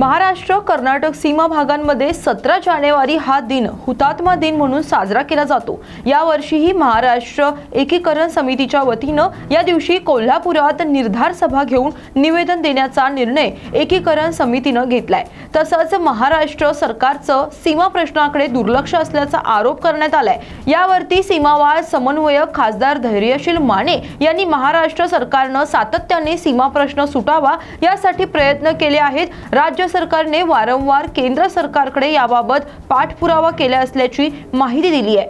महाराष्ट्र कर्नाटक सीमा भागांमध्ये सतरा जानेवारी हा दिन हुतात्मा दिन म्हणून साजरा केला जातो. यावर्षीही महाराष्ट्र एकीकरण समितीच्या वतीनं या दिवशी कोल्हापुरात निर्धार सभा घेऊन निवेदन देण्याचा निर्णय एकीकरण समितीनं घेतलाय. तसंच महाराष्ट्र सरकारचं सीमा प्रश्नाकडे दुर्लक्ष असल्याचा आरोप करण्यात आलाय. यावरती सीमावाद समन्वयक खासदार धैर्यशील माने यांनी महाराष्ट्र सरकारनं सातत्याने सीमा प्रश्न सुटावा यासाठी प्रयत्न केले आहेत. राज्य सरकारने वारंवार केंद्र सरकारकडे याबाबत पाठपुरावा केला असल्याची माहिती दिली आहे.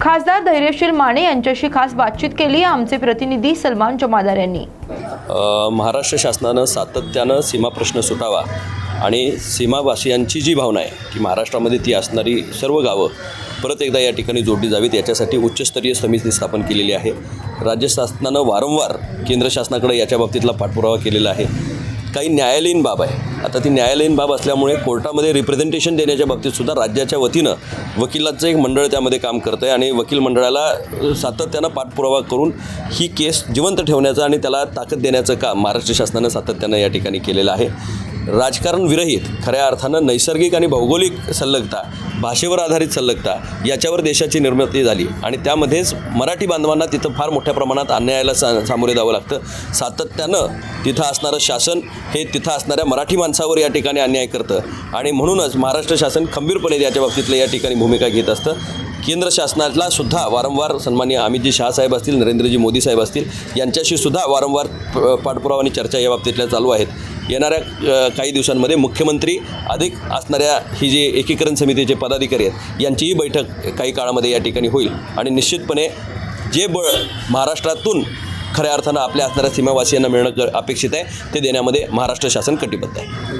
खासदार धैर्यशील माने यांच्याशी खास बातचीत केली आमचे प्रतिनिधी सलमान जमादार यांनी. महाराष्ट्र शासनानं सातत्यानं सीमा प्रश्न सुटावा आणि सीमावासियांची जी भावना आहे की महाराष्ट्रामध्ये ती असणारी सर्व गावं परत एकदा या ठिकाणी जोडली जावीत याच्यासाठी उच्चस्तरीय समिती स्थापन केलेली आहे. राज्य शासनानं वारंवार केंद्र शासनाकडे याच्या बाबतीतला पाठपुरावा केलेला आहे. काही न्यायालयीन बाब आहे. आता ती न्यायालयीन बाब असल्यामुळे कोर्टामध्ये रिप्रेझेंटेशन देण्याच्या बाबतीत सुद्धा राज्याच्या वतीनं वकिलाचं एक मंडळ त्यामध्ये काम करतं आहे आणि वकील मंडळाला सातत्यानं पाठपुरावा करून ही केस जिवंत ठेवण्याचं आणि त्याला ताकद देण्याचं काम महाराष्ट्र शासनानं सातत्यानं या ठिकाणी केलेलं आहे. राजकारण विरहित खऱ्या अर्थानं नैसर्गिक आणि भौगोलिक सल्लगता भाषेवर आधारित सल्लगता याच्यावर देशाची निर्मिती झाली. आणि त्यामध्येच मराठी बांधवांना तिथं फार मोठ्या प्रमाणात अन्यायाला सा सामोरे जावं लागतं. सातत्यानं तिथं असणारं शासन हे तिथं असणाऱ्या मराठी माणसावर या ठिकाणी अन्याय करतं. आणि म्हणूनच महाराष्ट्र शासन खंबीरपणे याच्या बाबतीतलं या ठिकाणी भूमिका घेत असतं. केंद्र शासनाला सुद्धा वारंवार सन्माननीय अमितजी शहासाहेब असतील नरेंद्रजी मोदी साहेब असतील यांच्याशी सुद्धा वारंवार प- पाठपुरावा आणि चर्चा या बाबतीतल्या चालू आहेत. येणाऱ्या काही दिवसांमध्ये मुख्यमंत्री अधिक असणाऱ्या ही जी एकीकरण समितीचे पदाधिकारी आहेत यांचीही बैठक काही काळामध्ये या ठिकाणी होईल. आणि निश्चितपणे जे बळ महाराष्ट्रातून खऱ्या अर्थानं आपल्या असणाऱ्या सीमावासियांना मिळणं अपेक्षित आहे ते देण्यामध्ये महाराष्ट्र शासन कटिबद्ध आहे.